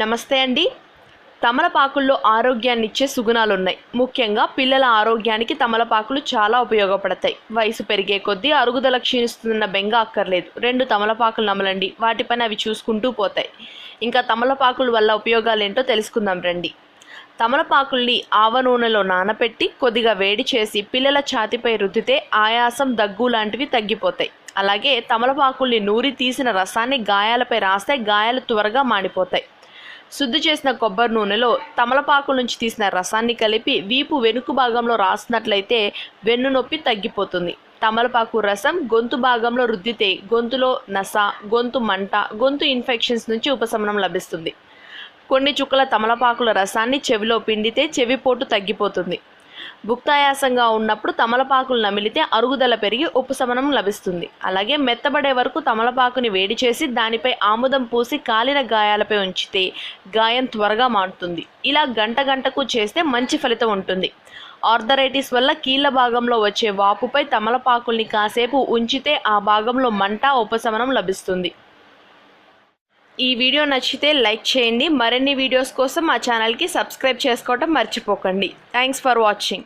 నమస్తే అండి. తమలపాకుల్లో ఆరోగ్యాన్ని ఇచ్చే సుగుణాలు ఉన్నాయి ముఖ్యంగా పిల్లల ఆరోగ్యానికి తమలపాకులు చాలా ఉపయోగపడతాయి. వయసు పెరిగే కొద్దీ అరుగుదల క్షీణిస్తున్న బెంగ అక్కర్లేదు. రెండు తమలపాకులు నమలండి. వాటిపైన అవి చూసుకుంటూ పోతాయి. ఇంకా తమలపాకుల వల్ల ఉపయోగాలు ఏంటో తెలుసుకుందాం రండి. తమలపాకుల్ని ఆవ నూనెలో నానపెట్టి కొద్దిగా వేడి చేసి పిల్లల ఛాతిపై రుద్దితే ఆయాసం దగ్గు లాంటివి తగ్గిపోతాయి. అలాగే తమలపాకుల్ని నూరి తీసిన రసాన్ని గాయాలపై రాస్తే గాయాలు త్వరగా మాడిపోతాయి. శుద్ధి చేసిన కొబ్బరి నూనెలో తమలపాకు నుంచి తీసిన రసాన్ని కలిపి వీపు వెనుక భాగంలో రాసినట్లయితే వెన్ను నొప్పి తగ్గిపోతుంది. తమలపాకు రసం గొంతు భాగంలో రుద్దితే గొంతులో నస గొంతు మంట గొంతు ఇన్ఫెక్షన్స్ నుంచి ఉపశమనం లభిస్తుంది. కొన్ని చుక్కల తమలపాకుల రసాన్ని చెవిలో పిండితే చెవిపోటు తగ్గిపోతుంది. భుక్తాయాసంగా ఉన్నప్పుడు తమలపాకులు నమిలితే అరుగుదల పెరిగి ఉపశమనం లభిస్తుంది. అలాగే మెత్తబడే వరకు తమలపాకుని వేడి చేసి దానిపై ఆముదం పూసి కాలిన గాయాలపై ఉంచితే గాయం త్వరగా మారుతుంది. ఇలా గంట గంటకు చేస్తే మంచి ఫలితం ఉంటుంది. ఆర్థరైటిస్ వల్ల కీళ్ళ భాగంలో వచ్చే వాపుపై తమలపాకుల్ని కాసేపు ఉంచితే ఆ భాగంలో మంట ఉపశమనం లభిస్తుంది. ఈ వీడియో నచ్చితే లైక్ చేయండి. మరిన్ని వీడియోస్ కోసం మా ఛానల్కి సబ్స్క్రైబ్ చేసుకోవటం మర్చిపోకండి. Thanks for watching